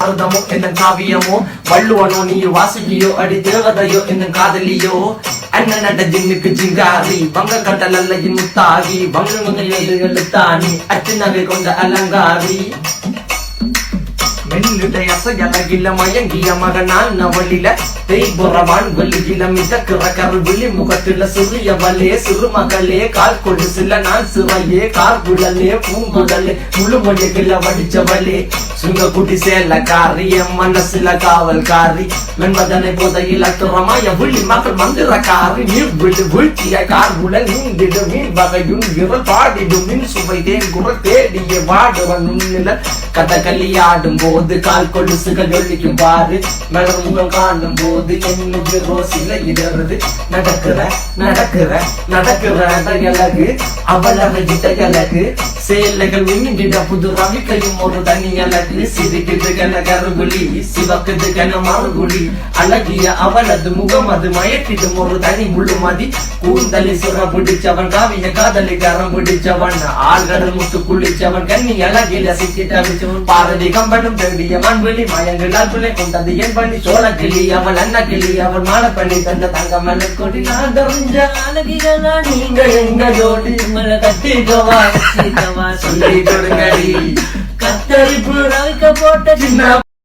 அருதமோ என்ன காவியமோ? வள்ளுவனோ நீ வாசுகியோ அடி தேவதையோ என்ன காதலியோ? அண்ணன் நட ஜின்னுக்கு ஜிங்காரி வங்க கடல் அல்லையின் முத்தாகி வங்க எழுத்தாணி அச்சு நகை கொண்ட அலங்காரி. மெல்லுடை அசையலகில மயங்கிய மகனான் நவளில தேய்புறவான் வெளியில மிதக்கிற கருவிழி முகத்தில சிறிய வலே சிறுமகளே கால் கொடு சில நாள் சிறையே கார்குழலே பூங்குழலே முழுமொழிகள வடிச்சவளே சுங்க குட்டி சேல காரி என் மனசுல காவல்காரி வெண்பதனை போதையில் அத்துறமாய விழி மக்கள் மந்திரக்காரி நீர் விழு வீழ்ச்சிய கார்குழல் நீண்டிடு மீன் வகையுன் விரல் பாடிடும் மின் சுவை தேன் குரல் தேடிய வாடுவன் நில கதகளி ஆடும் போது கால் கொலுசுகள் ஒழிக்கும் பாரு மலர் முகம் காணும் போது என்னுக்கு ரோசில இடறது. நடக்கிற நடக்கிற நடக்கிற அழகு அவள் அழகிட்ட அழகு சேலைகள் மின்னிட புது ரவிக்கையும் ஒரு தனி அழகு சிரிக்குது கன கருகுலி சிவக்குது கன மறுகுலி அழகிய அவளது முகம் அது மயக்கிடும் ஒரு தனி முழுமதி. கூந்தலி சுர பிடிச்சவன் காவிய காதலி கரம் பிடிச்சவன் ஆழ்கடல் முத்து குளிச்சவன் கண்ணி அழகில சிக்கி தவிச்சவன் பாரதி கம்பனும் தேடி தேடிய மண்வெளி மயங்களால் பிள்ளை கொண்டது என் பண்ணி சோழ கிளி அவள் அண்ணா கிளி அவள் மாலை பண்ணி தந்த தங்க மலர் கொடி நான் தெரிஞ்ச அழகிகளா நீங்க எங்க ஜோடி உங்களை கட்டிக்கவா கட்டிக்கவா சொல்லி கொடுங்கடி. கத்தரிப்பு போட்ட சின்ன